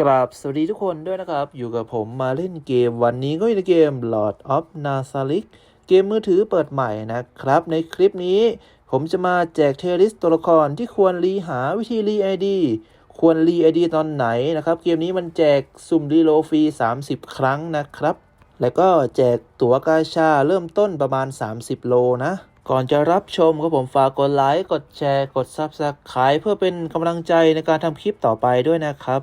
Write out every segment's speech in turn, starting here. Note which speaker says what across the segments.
Speaker 1: กราบสวัสดีทุกคนด้วยนะครับ อยู่กับผมมาเล่นเกมวันนี้ก็อยู่ในเกม Lord of n a s a l i k เกมมือถือเปิดใหม่นะครับ ในคลิปนี้ ผมจะมาแจกเทลิสตัวละครที่ควรรีหาวิธีรีไอดีควรรีไอดีตอนไหนนะครับ เกมนี้มันแจกสุ่มรีโลฟรี 30 ครั้งนะครับ แล้วก็แจกตั๋วกาชาเริ่มต้นประมาณ 30 โลนะก่อนจะรับชมก็ผมฝากกดไลค์กดแชร์กด Subscribe เพื่อเป็นกำลังใจในการทำคลิปต่อไปด้วยนะครับ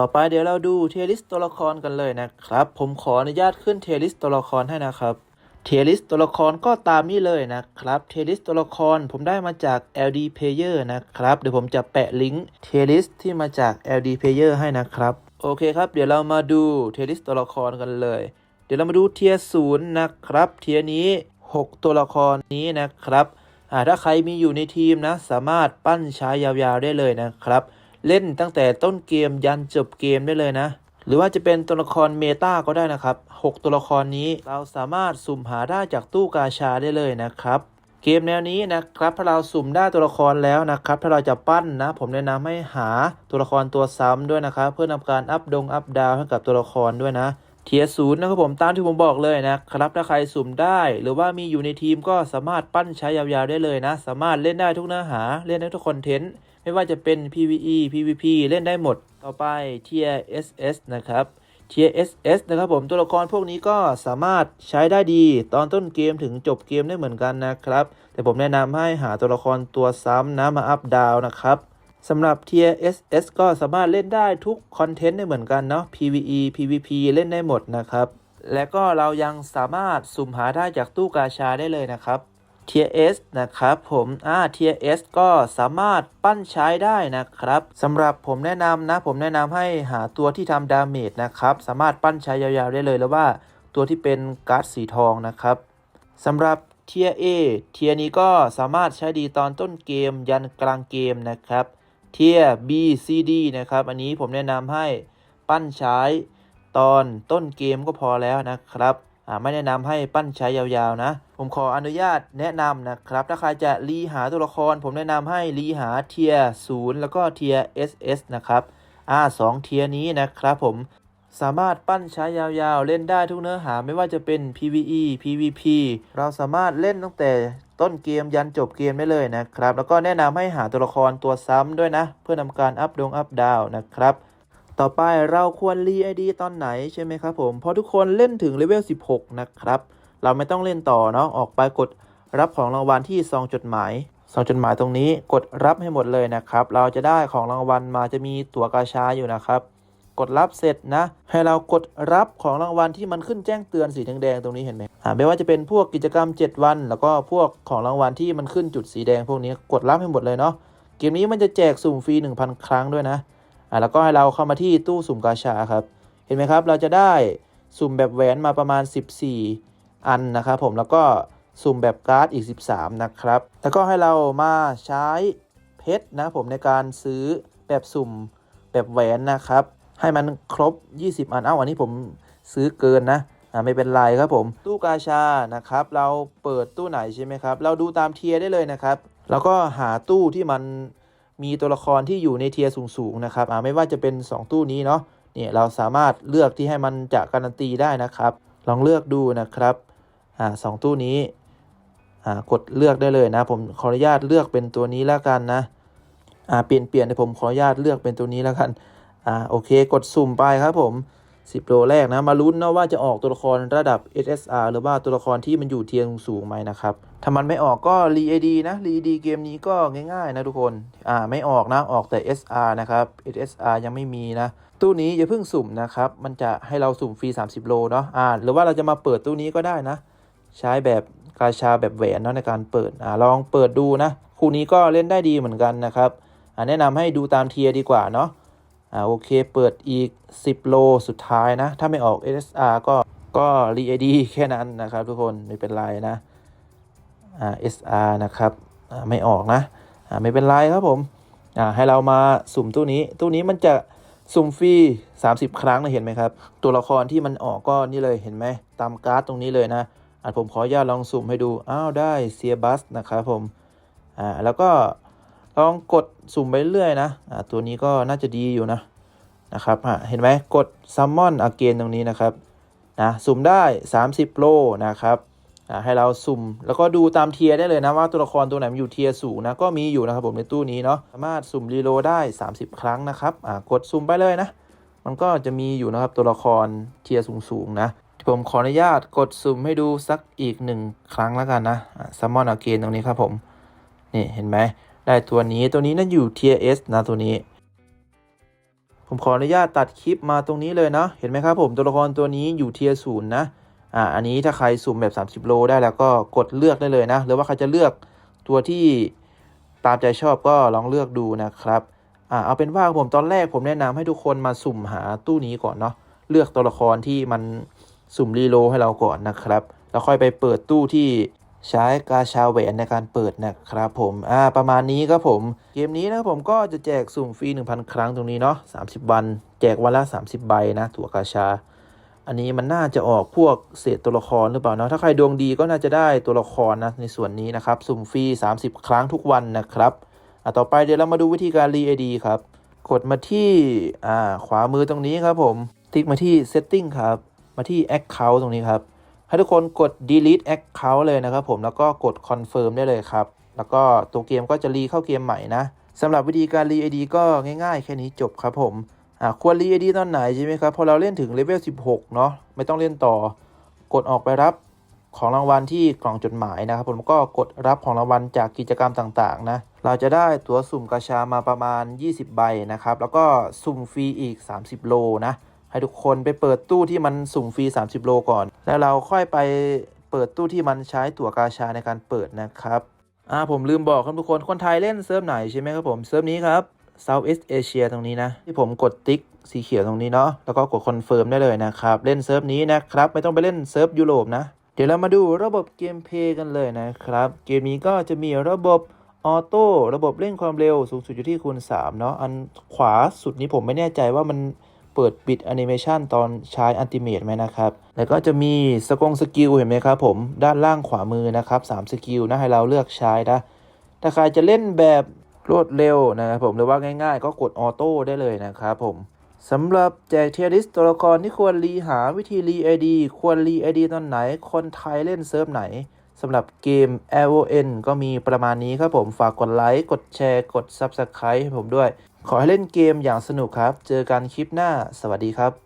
Speaker 1: ต่อไปเดี๋ยวเราดูเทลิสตัวละครกันเลยนะครับ ผมขออนุญาตขึ้นเทลิสตัวละครให้นะครับเทลิสตัวละครก็ตามนี้เลยนะครับเทลิสตัวละครผมได้มาจาก LD Player นะครับ เดี๋ยวผมจะแปะลิงก์เทลิสที่มาจาก LD Player ให้นะครับ โอเคครับ เดี๋ยวเรามาดูเทลิสตัวละครกันเลย เดี๋ยวเรามาดูเทียศูนย์นะครับ เทียนี้ 6 ตัวละครนี้นะครับอ่าถ้าใครมีอยู่ในทีมนะ สามารถปั้นใช้ยาวๆได้เลยนะครับ เล่นตั้งแต่ต้นเกมยันจบเกมได้เลยนะ หรือว่าจะเป็นตัวละครเมตาก็ได้นะครับ 6 ตัวละครนี้เราสามารถสุ่มหาได้จากตู้กาชาได้เลยนะครับเกมแนวนี้นะครับถ้าเราสุ่มได้ตัวละครแล้วนะครับถ้าเราจะปั้นนะ ผมแนะนำให้หาตัวละครตัวซ้ำด้วยนะครับ เพื่อนำการอัพดงอัพดาวให้กับตัวละครด้วยนะ เทียศูนย์นะครับผมตามที่ผมบอกเลยนะครับถ้าใครสุ่มได้ หรือว่ามีอยู่ในทีมก็สามารถปั้นใช้ยาวๆได้เลยนะ สามารถเล่นได้ทุกเนื้อหาเล่นได้ทุกคอนเทนต์ไม่ว่าจะเป็น PVE PVP เล่นได้หมดต่อไป Tier SS นะครับ Tier SS นะครับผมตัวละครพวกนี้ก็สามารถใช้ได้ดี ตอนต้นเกมถึงจบเกมได้เหมือนกันนะครับ แต่ผมแนะนำให้หาตัวละครตัวซ้ำนะมาอัพดาวนะครับ สำหรับ Tier SS ก็สามารถเล่นได้ทุกคอนเทนต์ได้เหมือนกันเนาะ PVE PVP เล่นได้หมดนะครับ และก็เรายังสามารถสุ่มหาได้จากตู้กาชาได้เลยนะครับ Tier S นะครับผมอ่า Tier S ก็สามารถปั้นใช้ได้นะครับสำหรับผมแนะนำนะ ผมแนะนำให้หาตัวที่ทำดาเมจนะครับ สามารถปั้นใช้ยาวๆได้เลยแล้วว่าตัวที่เป็นการ์ดสีทองนะครับสำหรับ Tier A เทียนี้ก็สามารถใช้ดีตอนต้นเกมยันกลางเกมนะครับ Tier B C D นะครับ อันนี้ผมแนะนำให้ปั้นใช้ตอนต้นเกมก็พอแล้วนะครับอ่าไม่แนะนำให้ปั้นใช้ยาวๆนะ ผมขออนุญาตแนะนำนะครับ ถ้าใครจะรีหาตัวละคร ผมแนะนำให้รีหาเทียศูนย์แล้วก็เทีย SS นะครับอ่าสองเทียนี้นะครับผม สามารถปั้นใช้ยาวๆ เล่นได้ทุกเนื้อหาไม่ว่าจะเป็น PVE PVP เราสามารถเล่นตั้งแต่ต้นเกมยันจบเกมได้เลยนะครับ แล้วก็แนะนำให้หาตัวละครตัวซ้ำด้วยนะ เพื่อนำการอัพดงอัพดาวนะครับ ต่อไปเราควรรีไอดีตอนไหนใช่ไหมครับผม เพราะทุกคนเล่นถึงเลเวล 16 นะครับ เราไม่ต้องเล่นต่อเนาะออกไปกดรับของรางวัลที่ซองจดหมายซองจดหมายตรงนี้กดรับให้หมดเลยนะครับ เราจะได้ของรางวัลมาจะมีตั๋วกาชาอยู่นะครับ กดรับเสร็จนะ ให้เรากดรับของรางวัลที่มันขึ้นแจ้งเตือนสีแดงๆตรงนี้เห็นไหมอ่าไม่ว่าจะเป็นพวกกิจกรรม 7 วัน แล้วก็พวกของรางวัลที่มันขึ้นจุดสีแดงพวกนี้กดรับให้หมดเลยเนาะเกมนี้มันจะแจกสุ่มฟรี1,000 ครั้งด้วยนะอ่าแล้วก็ให้เราเข้ามาที่ตู้สุ่มกาชาครับเห็นไหมครับ เราจะได้สุ่มแบบแหวนมาประมาณ 14 อันนะครับผมแล้วก็สุ่มแบบการ์ดอีก 13 นะครับ แล้วก็ให้เรามาใช้เพชรนะผมในการซื้อแบบสุ่มแบบแหวนนะครับ ให้มันครบ 20 อัน เอ้า อันนี้ผมซื้อเกินนะ อ่า ไม่เป็นไรครับผม ตู้กาชา นะครับ เราเปิดตู้ไหนใช่ไหมครับ เราดูตามเทียร์ได้เลยนะครับ แล้วก็หาตู้ที่มันมีตัวละครที่อยู่ในเทียร์สูงๆนะครับ อ่า ไม่ว่าจะเป็น 2 ตู้นี้เนาะ เนี่ย เราสามารถเลือกที่ให้มันจะการันตีได้นะครับ ลองเลือกดูนะครับ อ่าสองตู้นี้ อ่า กดเลือกได้เลยนะ ผมขออนุญาตเลือกเป็นตัวนี้แล้วกันนะ อ่า เปลี่ยนเปลี่ยนผมขออนุญาตเลือกเป็นตัวนี้แล้วกัน อ่าโอเคกดสุ่มไปครับผม 10 โลแรกนะ มาลุ้นนะว่าจะออกตัวละครระดับ SSR หรือว่าตัวละครที่มันอยู่เทียงสูงไหมนะครับ ถ้ามันไม่ออกก็รี AD นะรี AD เกมนี้ก็ง่ายๆนะทุกคนอ่าไม่ออกนะออกแต่ SR นะครับ SSR ยังไม่มีนะตู้นี้อย่าเพิ่งสุ่มนะครับ มันจะให้เราสุ่มฟรี 30 โลเนาะอ่าหรือว่าเราจะมาเปิดตู้นี้ก็ได้นะ ใช้แบบกาชาแบบแหวนเนาะในการเปิดอ่าลองเปิดดูนะ คู่นี้ก็เล่นได้ดีเหมือนกันนะครับอ่าแนะนำให้ดูตามเทียร์ดีกว่าเนาะ อ่าโอเคเปิดอีก 10 โลสุดท้ายนะ ถ้าไม่ออก SR ก็ก็รี AD แค่นั้นนะครับทุกคนไม่เป็นไรนะอ่า SR นะครับอ่าไม่ออกนะอ่าไม่เป็นไรครับผมอ่าให้เรามาสุ่มตู้นี้ ตู้นี้มันจะสุ่มฟรี 30 ครั้งนะเห็นไหมครับ ตัวละครที่มันออกก็นี่เลยเห็นไหมตามการ์ดตรงนี้เลยนะอ่าผมขออนุญาตลองสุ่มให้ดู อ้าวได้เซียบัสนะครับผมอ่าแล้วก็ ลองกดสุ่มไปเรื่อยนะอ่าตัวนี้ก็น่าจะดีอยู่นะนะครับอะเห็นไหมกดซัมมอนอเกนตรงนี้นะครับนะสุ่มได้ 30 โลนะครับให้เราสุ่มแล้วก็ดูตามเทียได้เลยนะว่าตัวละครตัวไหนมันอยู่เทียสูงนะก็มีอยู่นะครับผมในตู้นี้เนาะสามารถสุ่มรีโลได้ 30 ครั้งนะครับอ่ากดสุ่มไปเลยนะ มันก็จะมีอยู่นะครับตัวละครเทียสูงๆนะผมขออนุญาตกดสุ่มให้ดูสักอีกหนึ่งครั้งแล้วกันนะซัมมอนอเกนตรงนี้ครับผม นี่เห็นไหม ได้ตัวนี้ตัวนี้นั่นอยู่เทียสนะตัวนี้ ผมขออนุญาตตัดคลิปมาตรงนี้เลยนะ เห็นไหมครับผมตัวละครตัวนี้อยู่เทียศูนย์นะอ่าอันนี้ถ้าใครสุ่มแบบ 30 โลได้แล้วก็กดเลือกได้เลยนะ หรือว่าใครจะเลือกตัวที่ตามใจชอบก็ลองเลือกดูนะครับอ่าเอาเป็นว่าผมตอนแรกผมแนะนำให้ทุกคนมาสุ่มหาตู้นี้ก่อนเนาะเลือกตัวละครที่มันสุ่มรีโลให้เราก่อนนะครับ แล้วค่อยไปเปิดตู้ที่ ใช้กาชาแหวนในการเปิดนะครับผม อ่า ประมาณนี้ครับผม เกมนี้นะครับผมก็จะแจกสุ่มฟรี 1,000 ครั้งตรงนี้เนาะ30 วัน แจกวันละ 30 ใบนะ ถั่วกาชา อันนี้มันน่าจะออกพวกเศษตัวละครหรือเปล่าเนาะ ถ้าใครดวงดีก็น่าจะได้ตัวละครนะในส่วนนี้นะครับ สุ่มฟรี 30 ครั้งทุกวันนะครับ อะต่อไปเดี๋ยวเรามาดูวิธีการรี ID ครับ กดมาที่ อ่า ขวามือตรงนี้ครับผม ติ๊กมาที่ setting ครับ มาที่ account ตรงนี้ครับ ให้ทุกคนกด delete account เลยนะครับผมแล้วก็กด confirm ได้เลยครับ แล้วก็ตัวเกมก็จะรีเข้าเกมใหม่นะสำหรับวิธีการรี ID ก็ง่ายๆ แค่นี้จบครับผมอ่าควรรี ID ตอนไหนใช่ไหมครับ พอเราเล่นถึงเลเวล 16 เนาะไม่ต้องเล่นต่อ กดออกไปรับของรางวัลที่กล่องจดหมายนะครับผมก็กดรับของรางวัลจากกิจกรรมต่างๆนะเราจะได้ตั๋วสุ่มกาชามาประมาณ 20 ใบนะครับ แล้วก็สุ่มฟรีอีก 30 โลนะ ให้ทุกคนไปเปิดตู้ที่มันสุ่มฟรี 30 โลก่อน แล้วเราค่อยไปเปิดตู้ที่มันใช้ตั๋วกาชาในการเปิดนะครับอ่าผมลืมบอกครับทุกคนคนไทยเล่นเซิร์ฟไหนใช่ไหมครับผมเซิร์ฟนี้ครับ Southeast Asia ตรงนี้นะ ที่ผมกดติ๊กสีเขียวตรงนี้เนาะแล้วก็กดคอนเฟิร์มได้เลยนะครับ เล่นเซิร์ฟนี้นะครับ ไม่ต้องไปเล่นเซิร์ฟยุโรปนะ เดี๋ยวเรามาดูระบบเกมเพลย์กันเลยนะครับ เกมนี้ก็จะมีระบบออโต้ระบบเร่งความเร็วสูงสุดอยู่ที่คูณ3เนาะอันขวาสุดนี้ผมไม่แน่ใจว่ามัน เปิดปิดแอนิเมชันตอนใช้อันติเมตไหมนะครับ แล้วก็จะมีสกงสกิลเห็นไหมครับผมด้านล่างขวามือนะครับ3สกิลนะให้เราเลือกใช้นะ ถ้าใครจะเล่นแบบรวดเร็วนะครับผมหรือว่าง่ายๆ ก็กดออโต้ได้เลยนะครับผมสำหรับแจกเทียริสตัวละครที่ควรรีหาวิธีรีไอดีควรรีไอดีตอนไหน คนไทยเล่นเซิร์ฟไหนสำหรับเกม LON ก็มีประมาณนี้ครับผมฝากกดไลค์ กดแชร์ กด Subscribe ให้ผมด้วย ขอให้เล่นเกมอย่างสนุกครับ เจอกันคลิปหน้า สวัสดีครับ